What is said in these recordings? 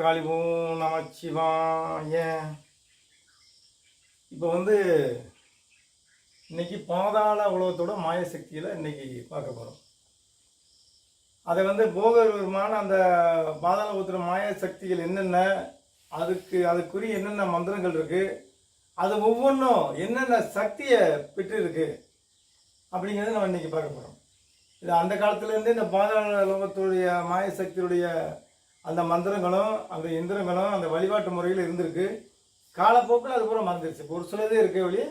காளி ஓம் நமச்சிவாய. இப்போ வந்து இன்னைக்கு பாதாள உலகத்தோட மாய சக்தியில் இன்னைக்கு பார்க்க போகிறோம் அதை வந்து போகர் அந்த பாதாள உலகத்தோட மாய சக்திகள் என்னென்ன அதுக்கு அதுக்குரிய என்னென்ன மந்திரங்கள் இருக்கு அது ஒவ்வொன்றும் என்னென்ன சக்தியை பெற்றிருக்கு அப்படிங்கிறத நம்ம இன்னைக்கு பார்க்க போகிறோம் இது அந்த காலத்துலேருந்து இந்த பாதாள லோகத்துடைய மாய சக்தியுடைய அந்த மந்திரங்களும் அந்த எந்திரங்களும் அந்த வழிபாட்டு முறையில் இருந்திருக்கு. காலப்போக்கில் அது பூரா மறந்துருச்சு. ஒரு சிலதே இருக்க வழி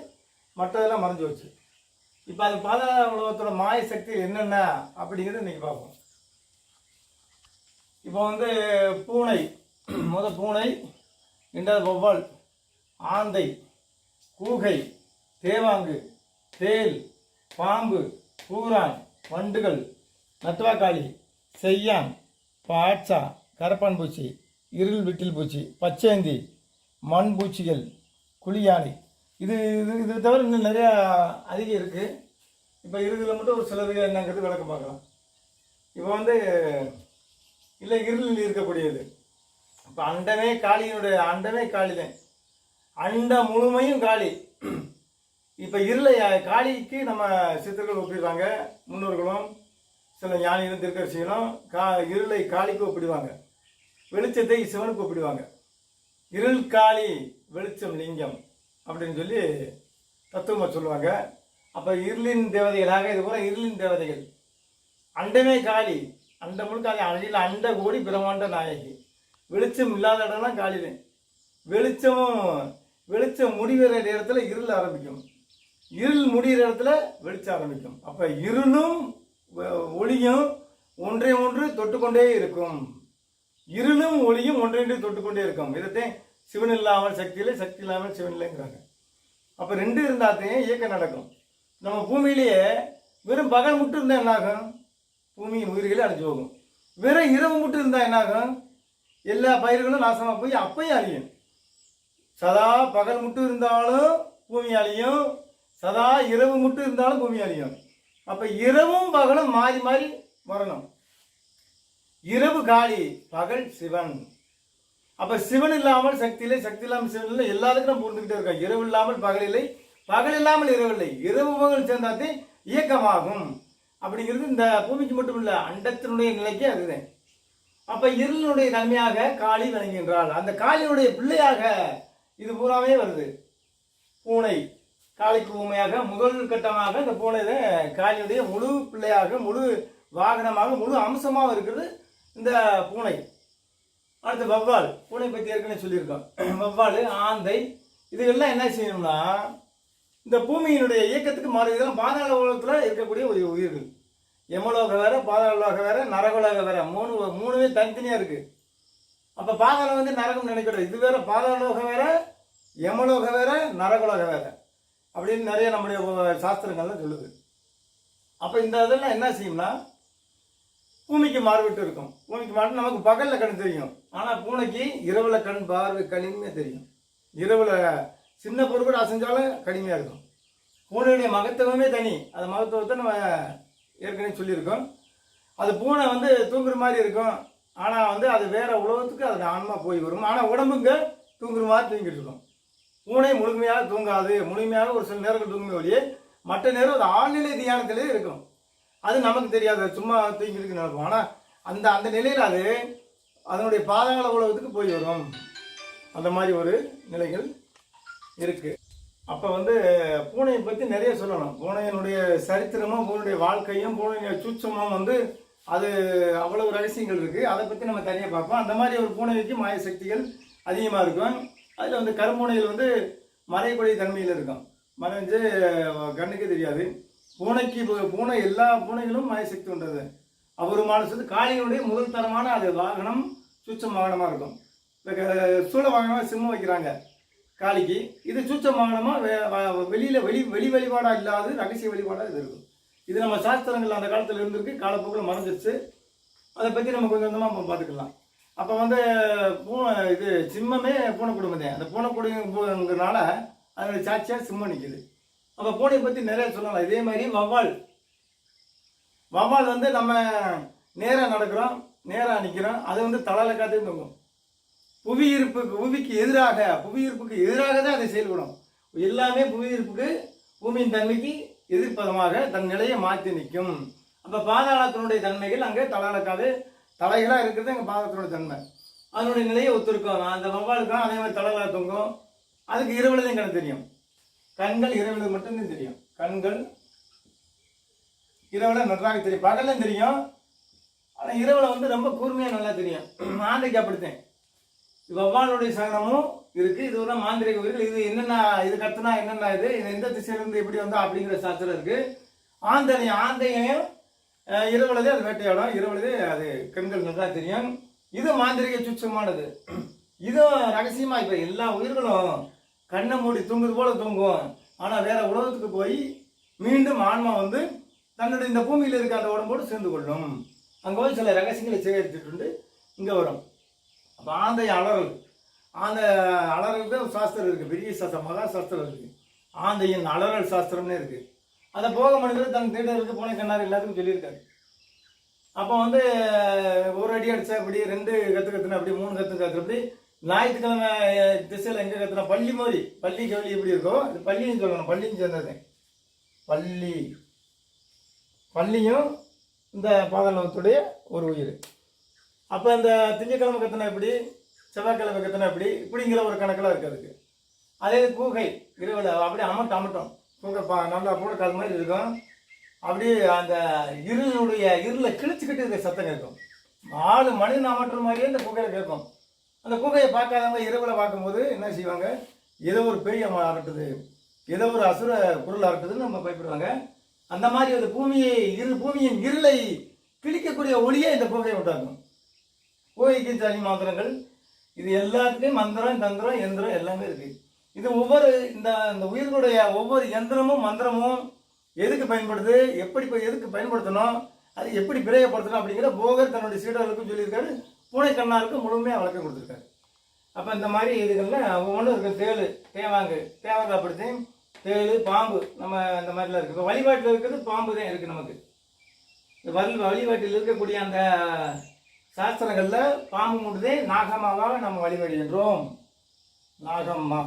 மற்றதெல்லாம் மறைஞ்சு வச்சு இப்போ அது பாதாள உலகத்தோட மாய சக்தி என்னென்ன அப்படிங்கிறத இன்றைக்கி பார்ப்போம். இப்போ வந்து பூனை முத பூனை ரெண்டாவது வௌவால் ஆந்தை கூகை தேவாங்கு தேல் பாம்பு பூரான் வண்டுகள் நட்டுவாக்காளி செய்யான் பாட்சா கரப்பான் பூச்சி இருள் விட்டில் பூச்சி பச்சேந்தி மண் பூச்சிகள் குழியானை இது இது இது தவிர இன்னும் நிறையா அதிகம் இருக்குது இப்போ இருதில் மட்டும் ஒரு சிலது என்னங்கிறது விளக்கம் பார்க்கலாம். இப்போ வந்து இல்லை இருளில் இருக்கக்கூடியது. இப்போ அண்டமே காளியினுடைய அண்டமே காளிதான். அண்டம் முழுமையும் காளி. இப்போ இருளை காளிக்கு நம்ம சித்தர்கள் ஒப்பிடுறாங்க முன்னோர்களும் சில ஞானிகளும் திருக்கட்சிகளும் கா இருளை காளிக்கு ஒப்பிடுவாங்க. வெளிச்சத்தை சிவன் கூப்பிடுவாங்க. இருள் காளி வெளிச்சம் லிங்கம் அப்படின்னு சொல்லி தத்துவமாக சொல்லுவாங்க. அப்போ இருளின் தேவதைகளாக இது போல இருளின் தேவதைகள். அண்டமே காளி. அண்ட முழுக்க அது அழியில் அண்ட கோடி பிரம்மாண்ட நாயகி. வெளிச்சம் இல்லாத இடம்லாம் காளிதான் வெளிச்சமும் வெளிச்சம் முடிகிற நேரத்தில் இருள் ஆரம்பிக்கும். இருள் முடிகிற இடத்துல வெளிச்சம் ஆரம்பிக்கும். அப்போ இருளும் ஒளியும் ஒன்றை ஒன்று தொட்டுக்கொண்டே இருக்கும். இருளும் ஒளியும் ஒன்றின்றி தொட்டுக்கொண்டே இருக்கும் இதைத்தான் சிவன் இல்லாமல் சக்தி இல்லை சக்தி இல்லாமல் சிவன் இல்லைங்கிறாங்க. அப்போ ரெண்டு இருந்தாத்தையும் இயக்கம் நடக்கும். நம்ம பூமியிலேயே வெறும் பகல் மட்டும் இருந்தால் என்னாகும்? பூமியின் உயிர்களே அழிஞ்சு போகும். வெறும் இரவு மட்டும் இருந்தால் என்னாகும்? எல்லா பயிர்களும் நாசமாக போய் அப்பயும் அழியும். சதா பகல் மட்டும் இருந்தாலும் பூமி அழியும். சதா இரவு மட்டும் இருந்தாலும் பூமி அழியும். அப்போ இரவும் பகலும் மாறி மாறி வரணும் இரவு காளி பகல் சிவன். அப்ப சிவன் இல்லாமல் சக்தி இல்லை சக்தி இல்லாமல் சிவன் இல்லை எல்லாத்துக்கும் நம்ம புரிஞ்சுக்கிட்டே இருக்கோம். இரவு இல்லாமல் பகல் இல்லை பகல் இல்லாமல் இரவு இல்லை. இரவு பகல் சேர்ந்தாத்தே இயக்கமாகும். அப்படிங்கிறது இந்த பூமிக்கு மட்டும் இல்லை அண்டத்தினுடைய நிலைக்கு அதுதான். அப்ப இருளினுடைய தன்மையாக காளி விளங்குகின்றாள். அந்த காளியினுடைய பிள்ளையாக இது பூராவே வருது. பூனை காளிக்கு ஊமையாக முதல் கட்டமாக இந்த பூனை காளியுடைய முழு பிள்ளையாக முழு வாகனமாக முழு அம்சமாக இருக்கிறது. இந்த பூனை அடுத்து வவ்வால் பூனை பற்றி ஏற்கனவே சொல்லியிருக்கோம். வவ்வால் ஆந்தை இதுகள்லாம் என்ன செய்யணும்னா இந்த பூமியினுடைய இயக்கத்துக்கு மாறி இதெல்லாம் பாதாள உலகத்தில் இருக்கக்கூடிய ஒரு உயிர்கள். யமலோகம் வேற பாதாள உலகம் வேற நரகலோகம் வேற. மூணு மூணுமே தனித்தனியாக இருக்குது அப்போ பாதாளம் வந்து நரகம் நினைக்கிறது இது வேற பாதாள லோகம் வேற யமலோகம் வேற நரகலோகம் வேற. அப்படின்னு நிறைய நம்முடைய சாஸ்திரங்கள்லாம் சொல்லுது. அப்போ இந்த இதெல்லாம் என்ன செய்யும்னா பூமிக்கு மாறுபட்டு இருக்கும். பூமிக்கு மாறு நமக்கு பகலில் கண் தெரியும். ஆனால் பூனைக்கு இரவில் கண் பார்வை கனிமையாக தெரியும். இரவில் சின்ன பொருள் கூட அசைஞ்சாலும் கடுமையாக இருக்கும். பூனையுடைய மகத்துவமே தனி. அந்த மகத்துவத்தை நம்ம ஏற்கனவே சொல்லியிருக்கோம். அது பூனை வந்து தூங்குற மாதிரி இருக்கும். ஆனால் வந்து அது வேற உலகத்துக்கு அது ஆன்மா போய் வரும். ஆனால் உடம்புங்க தூங்குற மாதிரி தூங்கிட்டு இருக்கும். பூனை முழுமையாக தூங்காது. முழுமையாக ஒரு சில நேரங்கள் தூங்குமே ஒழிய மற்ற நேரம் அது ஆழ்நிலை தியானத்திலே இருக்கும். அது நமக்கு தெரியாது. சும்மா தூங்கிட்டு நடக்கும் ஆனால் அந்த அந்த நிலையில் அது அதனுடைய பாதங்கள உலகத்துக்கு போய் வரும். அந்த மாதிரி ஒரு நிலைகள் இருக்கு. அப்போ வந்து பூனையை பற்றி நிறைய சொல்லணும். பூனையினுடைய சரித்திரமும் பூனையுடைய வாழ்க்கையும் பூனையுடைய சூட்சமும் வந்து அது அவ்வளவு ரகசியங்கள் இருக்கு. அதை பற்றி நம்ம தனியாக பார்ப்போம். அந்த மாதிரி ஒரு பூனைக்கு மாய சக்திகள் அதிகமாக இருக்கும். அதில் வந்து கரும்பூனையில் வந்து மறையக்கூடிய தன்மையில் இருக்கும். மறைஞ்சு கண்ணுக்கு தெரியாது. பூனைக்கு பூனை எல்லா பூனைகளும் மாயசக்தி உண்டது. அவர் மானசத்து காளியினுடைய முதல் தரமான அது வாகனம் சூச்சம் வாகனமாக இருக்கும். இப்போ சூழ வாகனமாக சிம்மம் வைக்கிறாங்க காளிக்கு. இது சூச்சம் வாகனமாக வெளியில் வெளி வெளி வழிபாடாக இல்லாத ரகசிய வழிபாடாக இது இருக்கும். இது நம்ம சாஸ்திரங்கள் அந்த காலத்தில் இருந்திருக்கு காலப்போக்கில் மறைஞ்சிருச்சு. அதை பற்றி நம்ம கொஞ்சம் கொஞ்சமாக பார்த்துக்கலாம். அப்போ வந்து பூனை இது சிம்மமே பூனை குடும்பம். தான் அந்த பூனை குடும்பங்கிறதுனால அதனுடைய சாட்சியாக சிம்மம் நிற்கிது அப்போ பூனையை பற்றி நிறைய சொல்லலாம். இதே மாதிரி வவ்வால் வவ்வால் வந்து நம்ம நேராக நடக்கிறோம் நேராக நிற்கிறோம் அது வந்து தலையில் காத்து புவி புவியீர்ப்புக்கு புவிக்கு எதிராக புவியீர்ப்புக்கு எதிராக தான் அது செயல்படும். எல்லாமே புவியீர்ப்புக்கு பூமியின் தன்மைக்கு எதிர்ப்பதமாக தன் நிலையை மாற்றி நிற்கும். அப்போ பாதாளத்தினுடைய தன்மைகள் அங்கே தலாலக்காது தலைகளாக இருக்கிறது அங்கே பாதத்தினுடைய தன்மை. அதனுடைய நிலையை ஒத்துருக்கும். அந்த வவ்வாலுக்கும் அதே மாதிரி தலையில தொங்கும். அதுக்கு இரவுல தான் கணக்கு தெரியும். கண்கள் இரவில் மட்டும்தான் தெரியும். கண்கள் இரவில் நன்றாக தெரியும். பகலும் தெரியும். ஆனால் இரவில் வந்து ரொம்ப கூர்மையாக நல்லா தெரியும். ஆந்தைக்கு அப்படித்தான். வவ்வாலுடைய சகனமும் இருக்குது இது ஒரு மாந்திரிக உயிர்கள். இது என்னென்ன இது கத்துனா என்னென்ன இது இது எந்த திசையிலேருந்து எப்படி வந்தா அப்படிங்கிற சாஸ்திரம் இருக்குது ஆந்தனை ஆந்தையையும் இரவுலதே அது வேட்டையாடும். இரவுலதே அது கண்கள் நல்லா தெரியும். இது மாந்திரிக சுச்சமானது. இதுவும் ரகசியமாக இப்போ எல்லா உயிர்களும் கண்ணை மூடி தூங்குது போல தூங்கும். ஆனால் வேற உலகத்துக்கு போய் மீண்டும் ஆன்மா வந்து தன்னுடைய இந்த பூமியில் இருக்க அந்த உடம்போடு சேர்ந்து கொள்ளும். அங்கே போய் சில ரகசியங்களை சேகரிச்சுட்டு இங்கே வரும். அப்போ ஆந்தை அலறல். அந்த அலறல் தான் சாஸ்திரம் இருக்குது பெரிய சாஸ்திரம் மகா சாஸ்திரம் இருக்குது ஆந்தையின் அலறல் சாஸ்திரம்னே இருக்குது அதை போக மனிதர் தன் தேட்டருக்கு போன கண்ணார் எல்லாத்துக்கும் சொல்லியிருக்காரு. அப்போ வந்து ஒரு அடி அடித்தா அப்படி ரெண்டு கற்று கத்துனா அப்படி மூணு கத்து கத்து ஞாயிற்றுக்கிழமை திசையில் எங்கே கற்றுனா பள்ளி மாதிரி பள்ளி கவலி எப்படி இருக்கோ அது பள்ளின்னு சொல்லணும். பள்ளின்னு சேர்ந்தது. பள்ளி. பள்ளியும் இந்த பாதாளத்துடைய ஒரு உயிர். அப்போ இந்த திங்கக்கிழமை கத்தனை எப்படி? செவ்வாய்க்கிழமை கத்தனை எப்படி? இப்படிங்கிற ஒரு கணக்கில் இருக்கு அதுக்கு. அதே கூகை இரவில் அப்படியே அமட்டும் அமட்டும் கூகை பா நல்லா பூனைக்கால் மாதிரி இருக்கும். அப்படியே அந்த இருளுடைய இருளை கிழிச்சுக்கிட்டு இருக்க சத்தம் கேட்கும். நாலு மனிதன் அமட்டுற மாதிரியே இந்த புகையில் கேட்கும். அந்த குகையை பார்க்காதவங்க இரவில் பார்க்கும்போது என்ன செய்வாங்க? ஏதோ ஒரு பெரிய அரட்டுது ஏதோ ஒரு அசுர பொருள் அரட்டுதுன்னு நம்ம பயப்படுவாங்க. அந்த மாதிரி அந்த பூமியை இரு பூமியின் இருளை கிழிக்கக்கூடிய ஒளியே இந்த புகையை உண்டாக்கும். கோயிக்கு தனி மந்திரங்கள் இது எல்லாத்துலேயும் மந்திரம் தந்திரம் எந்திரம் எல்லாமே இருக்குது இது ஒவ்வொரு இந்த இந்த உயிர்களுடைய ஒவ்வொரு எந்திரமும் மந்திரமும் எதுக்கு பயன்படுது எப்படி எதுக்கு பயன்படுத்தணும் அது எப்படி பிரயோகப்படுத்தணும் அப்படிங்கிற போகர் தன்னுடைய சீடர்களுக்கும் சொல்லியிருக்காரு. பூனை கண்ணாருக்கு முழுமையாக வளர்க்க கொடுத்துருக்காரு. அப்போ இந்த மாதிரி இதுகளில் ஒவ்வொன்றும் இருக்குது தேள் தேவாங்கு தேவாங்க அப்படித்தான் தேள் பாம்பு நம்ம இந்த மாதிரிலாம் இருக்குது இப்போ வழிபாட்டில் இருக்கிறது பாம்பு தான் இருக்குது நமக்கு. இந்த வழி வழிபாட்டில் இருக்கக்கூடிய அந்த சாஸ்திரங்களில் பாம்பு மட்டுதே நாகம்மாவாக நம்ம வழிபடுகின்றோம். நாகம்மா.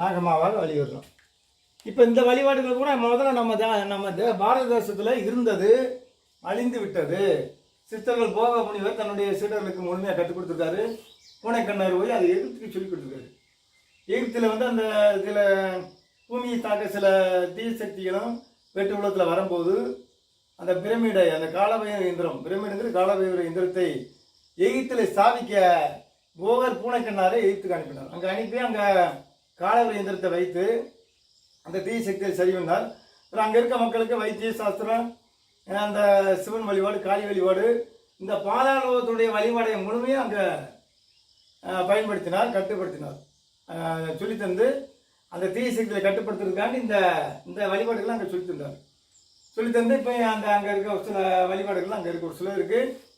நாகம்மாவாக வழிபடுறோம். இப்போ இந்த வழிபாடுகள் கூட முதல்ல நம்ம நம்ம பாரத தேசத்தில் இருந்தது அழிந்து விட்டது. சித்தர்கள் போக முனிவர் தன்னுடைய சீடர்களுக்கு முழுமையாக கற்றுக் கொடுத்துருக்காரு. பூனைக்கண்ணார் போய் அதை எகிப்துக்கு சொல்லி கொடுத்துருக்காரு. எகிப்தில் வந்து அந்த சில பூமியை தாக்க சில தீய சக்திகளும் வெட்டு உலகத்தில் வரும்போது அந்த பிரமிடை அந்த காலபைர இயந்திரம் பிரமிடுங்கிற காலபைர இயந்திரத்தை எகிப்தில் ஸ்தாபிக்க போகர் பூனைக்கண்ணாரை எகிப்துக்கு அனுப்பினார். அங்கே அனுப்பி அங்கே காலபைர இயந்திரத்தை வைத்து அந்த தீய சக்தியை சரி பண்ணார். அப்புறம் அங்கே இருக்க மக்களுக்கு வைத்திய சாஸ்திரம் அந்த சிவன் வழிபாடு காளி வழிபாடு இந்த பாதாளத்துடைய வழிபாடை முழுமையாக அங்கே பயன்படுத்தினார் கட்டுப்படுத்தினார். சொல்லித்தந்து தந்து அந்த தீய சக்தியை கட்டுப்படுத்துறதுக்காண்டி இந்த இந்த வழிபாடுகள்லாம் அங்கே சொல்லித்தந்தார். தந்தார் தந்து இப்போ அந்த அங்கே இருக்க ஒரு சில வழிபாடுகள்லாம் அங்கே இருக்க. ஒரு சில இருக்குது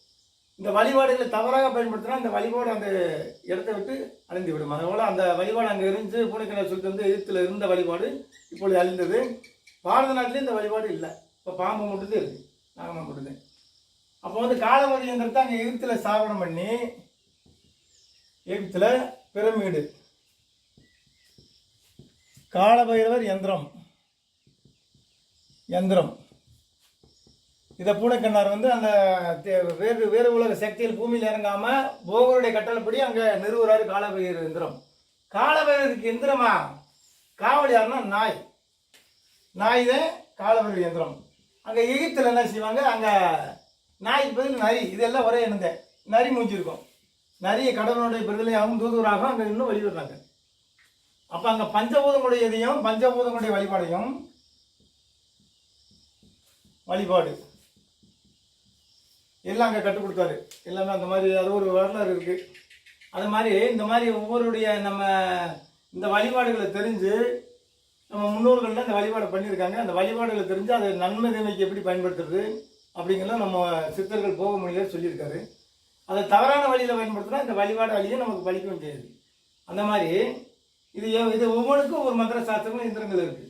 இந்த வழிபாடுகளை தவறாக பயன்படுத்தினா அந்த வழிபாடு அந்த இடத்த விட்டு அழிந்து விடும். அதனால அந்த வழிபாடு அங்கே இருந்து பூனைக்கிழமை சொல்லித்தந்து எதிர்த்தில் இருந்த வழிபாடு இப்பொழுது அழிந்தது. பாரத நாட்டிலே இந்த வழிபாடு இல்லை. இப்போ பாம்பு மட்டும்தான் இருக்கு நாகம்மா அப்போ வந்து காலவரியங்கிறது அங்கே எகிப்தில் ஸ்தாபனம் பண்ணி எகிப்தில் பிரமிடு. காலபைரவர் யந்திரம் யந்திரம் இதை பூனைக்கண்ணார் வந்து அந்த தே- வேறு வேறு உலக சக்தியில் பூமியில் இறங்காமல் போகருடைய கட்டளைப்படி அங்கே நிறுவுறாரு காலபைரவர் எந்திரம். காலபைரவருக்கு எந்திரமா? காவல் யாருன்னா நாய். நாய் தான் காலபைரவர் எந்திரம். அங்கே எகிப்தில் என்ன செய்வாங்க? அங்கே நாய்க்கு பதில் நரி இதெல்லாம் ஒரே எண்ணந்த நரி மூஞ்சி இருக்கும் நரிய கடவுளுடைய பிரதிலையாகவும் தூதுவராகவும் அங்கே இன்னும் வழிபடுறாங்க. அப்போ அங்கே பஞ்சபூதங்களுடைய இதையும் பஞ்சபூதங்களுடைய வழிபாடையும் வழிபாடு. எல்லாம் அங்கே கற்றுக் கொடுத்தாரு. எல்லாமே அந்த மாதிரி அது ஒரு வரலாறு இருக்குது அது மாதிரி இந்த மாதிரி ஒவ்வொருடைய நம்ம இந்த வழிபாடுகளை தெரிஞ்சு நம்ம முன்னோர்கள்லாம் இந்த வழிபாடு பண்ணியிருக்காங்க. அந்த வழிபாடுகளை தெரிஞ்சு அதை நன்மை தீமைக்கு எப்படி பயன்படுத்துறது அப்படிங்கலாம் நம்ம சித்தர்கள் போக முடியாது சொல்லியிருக்காரு. அதை தவறான வழியில் பயன்படுத்தினா இந்த வழிபாடு வழியே நமக்கு பழிக்க முடியாது அந்த மாதிரி இது இது ஒவ்வொன்றுக்கும் ஒவ்வொரு மந்திர சாஸ்திரமும் இயந்திரங்கள் இருக்குது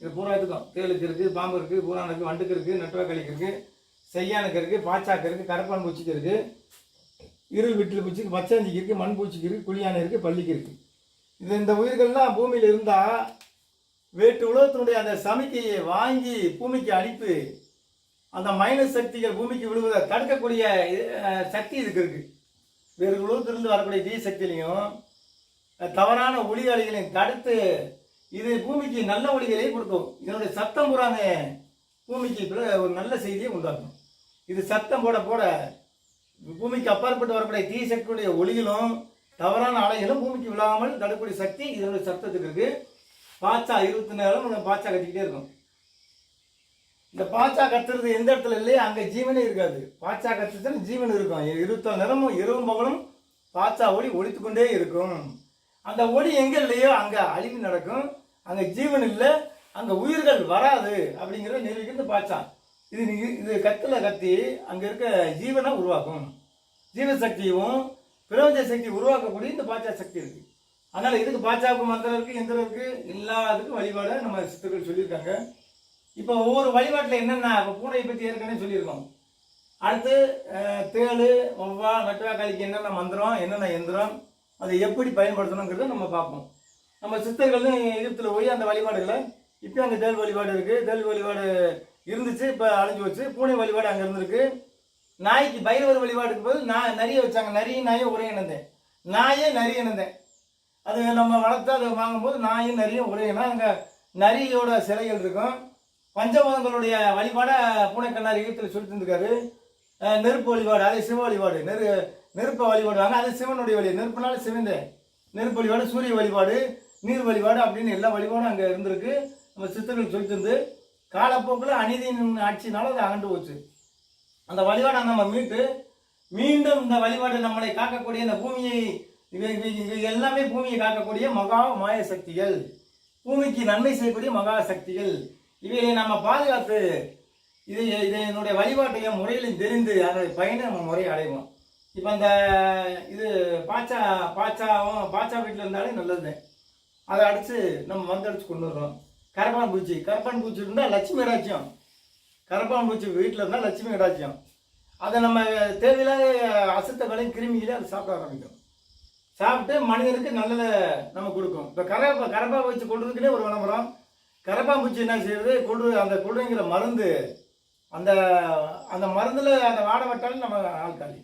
இது பூராத்துக்கும். தேலுக்கு இருக்குது பாம்பு இருக்குது பூரானுக்கு வண்டுக்கு இருக்குது நட்டுவாக்களிக்கு இருக்குது செய்யானுக்கு இருக்குது பாச்சாக்கு இருக்குது கரப்பான் பூச்சிக்கு இருக்குது இருள் விட்டில் பூச்சிக்கு மச்சாஞ்சிக்கு இருக்குது மண் பூச்சிக்கு இருக்குது குழியானை இருக்குது பள்ளிக்கு இருக்குது இது இந்த உயிர்கள்லாம் பூமியில் இருந்தால் வேற்று உலகத்தினுடைய அந்த சமிக்கையை வாங்கி பூமிக்கு அனுப்பி அந்த மைனஸ் சக்திகள் பூமிக்கு விழுவதை தடுக்கக்கூடிய சக்தி இதுக்கு இருக்குது வேறு உலகத்திலிருந்து வரக்கூடிய தீ சக்தியிலையும் தவறான ஒளி அலைகளையும் தடுத்து இது பூமிக்கு நல்ல ஒளிகளை கொடுக்கும். இதனுடைய சத்தம் பூராமே பூமிக்கு ஒரு நல்ல செய்தியை உண்டாக்கும். இது சத்தம் போட போட பூமிக்கு அப்பாற்பட்டு வரக்கூடிய தீ சக்தியுடைய ஒளிகளும் தவறான அலைகளும் பூமிக்கு விழாமல் தடுக்கக்கூடிய சக்தி இதனுடைய சத்தத்துக்கு இருக்குது பாச்சா இருபத்தி நேரம் நம்ம பாச்சா கட்டிக்கிட்டே இருக்கும் இந்த பாச்சா கத்துறது எந்த இடத்துல இல்லையோ அங்கே ஜீவனே இருக்காது. பாச்சா கத்துறது ஜீவன் இருக்கும். இருபத்தி நேரமும் இரவும் பகலும் பாச்சா ஒளி ஒழித்துக்கொண்டே இருக்கும். அந்த ஒளி எங்கே இல்லையோ அங்கே அழிவு நடக்கும். அங்கே ஜீவன் இல்லை அங்கே உயிர்கள் வராது அப்படிங்கிறத நிரூபிக்கிறது பாச்சா. இது இது கத்துல கத்தி அங்கே இருக்க ஜீவனை உருவாக்கும். ஜீவசக்தியும் பிரபஞ்ச சக்தி உருவாக்கக்கூடிய இந்த பாச்சா சக்தி இருக்குது அதனால இதுக்கு பாஜக மந்திரம் இருக்கு எந்திரம் இருக்கு எல்லாத்துக்கும் வழிபாடை நம்ம சித்தர்கள் சொல்லியிருக்காங்க. இப்போ ஒவ்வொரு வழிபாட்டில் என்னென்ன இப்போ பூனையை பற்றி ஏற்கனவே சொல்லியிருக்கோம். அடுத்து தேள் ஒவ்வா நட்டுவாக்காளிக்கு என்னென்ன மந்திரம் என்னென்ன எந்திரம் அதை எப்படி பயன்படுத்தணுங்கிறத நம்ம பார்ப்போம். நம்ம சித்தர்களும் எகிப்தில் போய் அந்த வழிபாடுகளை இப்போ அங்கே தேள் வழிபாடு இருக்குது தேள் வழிபாடு இருந்துச்சு இப்போ அழிஞ்சு வச்சு பூனை வழிபாடு அங்கே இருந்திருக்கு. நாய்க்கு பைரவர் வழிபாடுக்கு போது நான் நிறைய வச்சாங்க. நிறைய நாயை ஒரே இணைந்தேன். நாயே நிறைய இணைந்தேன். அது நம்ம வளர்த்து அதை வாங்கும்போது நாயும் நிறைய ஒரே அங்கே நரியோட சிலைகள் இருக்கும். பஞ்சபூதங்களுடைய வழிபாடை பூனைக்கண்ணார் யுகத்தில் சொல்லி தந்திருக்காரு. நெருப்பு வழிபாடு அதே சிவ வழிபாடு. நெரு நெருப்பை வழிபாடுவாங்க அது சிவனுடைய வழி. நெருப்புனால சிவந்தே நெருப்பு வழிபாடு சூரிய வழிபாடு நீர் வழிபாடு அப்படின்னு எல்லா வழிபாடும் அங்கே இருந்திருக்கு. நம்ம சித்தர்கள் சொல்லி தந்து காலப்போக்கில் அநீதியின் ஆட்சினால அது அகண்டு போச்சு. அந்த வழிபாடை நம்ம மீட்டு மீண்டும் இந்த வழிபாடு நம்மளை காக்கக்கூடிய இந்த பூமியை இவை இவை- இவை எல்லாமே பூமியை காக்கக்கூடிய மகா மாய சக்திகள் பூமிக்கு நன்மை செய்யக்கூடிய மகா சக்திகள். இவையை நம்ம பாதுகாத்து இதை இதை என்னுடைய வழிபாட்டையும் முறையிலும் தெரிந்து அதை பயனை நம்ம முறையை அடைவோம். இப்போ அந்த இது பாச்சா பாச்சாவும் பாச்சா வீட்டில் இருந்தாலே நல்லது. அதை அடித்து நம்ம மருந்து அடித்து கொண்டு வர்றோம் கரப்பான் பூச்சி. கரப்பான் பூச்சி இருந்தால் லட்சுமி ராஜ்யம். கரப்பான் பூச்சி வீட்டில் இருந்தால் லட்சுமி ராஜ்யம். அதை நம்ம தேவையில்லாத அசுத்தங்களையும் கிருமிகளையும் அதை சாப்பிட ஆரம்பிக்கும் சாப்பிட்டு மனிதனுக்கு நல்லதை நம்ம கொடுக்கும். இப்போ கரப்பா கரப்பா வச்சு கொள்றதுக்குனே ஒரு விளம்பரம். கரப்பாம்பூச்சி என்ன செய்யுது? கொடு அந்த கொடுங்கிற மருந்து அந்த அந்த மருந்தில் அந்த வாடை வட்டாலும் நம்ம ஆள் காலி.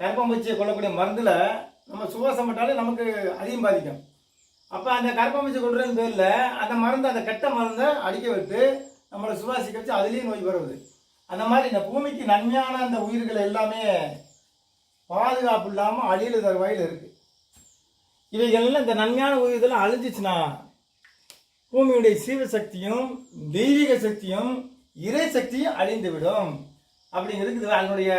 கரப்பாம்பூச்சியை கொல்லக்கூடிய மருந்தில் நம்ம சுவாசம் பட்டாலும் நமக்கு அதிகம் பாதிக்கும். அப்போ அந்த கரப்பாம்பூச்சி கொள்றதுன்னு பேரில் அந்த மருந்து அந்த கெட்ட மருந்தை அடிக்க விட்டு நம்மளை சுவாசிக்க வச்சு அதுலேயும் நோய் வருவது அந்த மாதிரி இந்த பூமிக்கு நன்மையான அந்த உயிர்கள் எல்லாமே பாதுகாப்பு இல்லாமல் அழியில தருவாயில் இருக்குது இவைகள்லாம் இந்த நன்மையான உயிரிதெல்லாம் அழிஞ்சிச்சுன்னா பூமியுடைய சீவ சக்தியும் தெய்வீக சக்தியும் இறை சக்தியும் அழிந்து விடும் அப்படிங்கிறதுக்கு அதனுடைய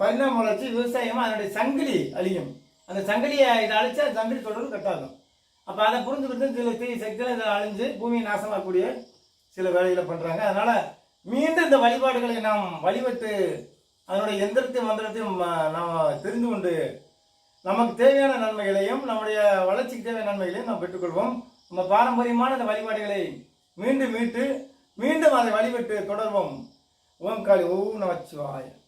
பரிணாம வளர்ச்சி விவசாயமும் அதனுடைய சங்கிலி அழியும். அந்த சங்கிலியை இதை அழிச்சா அந்த சங்கிலி தொடர்ந்து கட்டாகும். அப்போ அதை புரிஞ்சுக்கிட்டு சில தீ சக்திகள் இதை அழிஞ்சு பூமியை நாசமாகக்கூடிய சில வேலைகளை பண்ணுறாங்க அதனால் மீண்டும் இந்த வழிபாடுகளை நாம் வழிபட்டு அதனுடைய எந்திரத்தையும் மந்திரத்தையும் நாம் தெரிந்து கொண்டு நமக்கு தேவையான நன்மைகளையும் நம்முடைய வளர்ச்சிக்கு தேவையான நன்மைகளையும் நாம் பெற்றுக்கொள்வோம். நம்ம பாரம்பரியமான இந்த வழிபாடுகளை மீண்டும் மீட்டு மீண்டும் அதை வழிபட்டு தொடர்வோம். ஓம் காளி ஓம் நமச்சிவாயம்.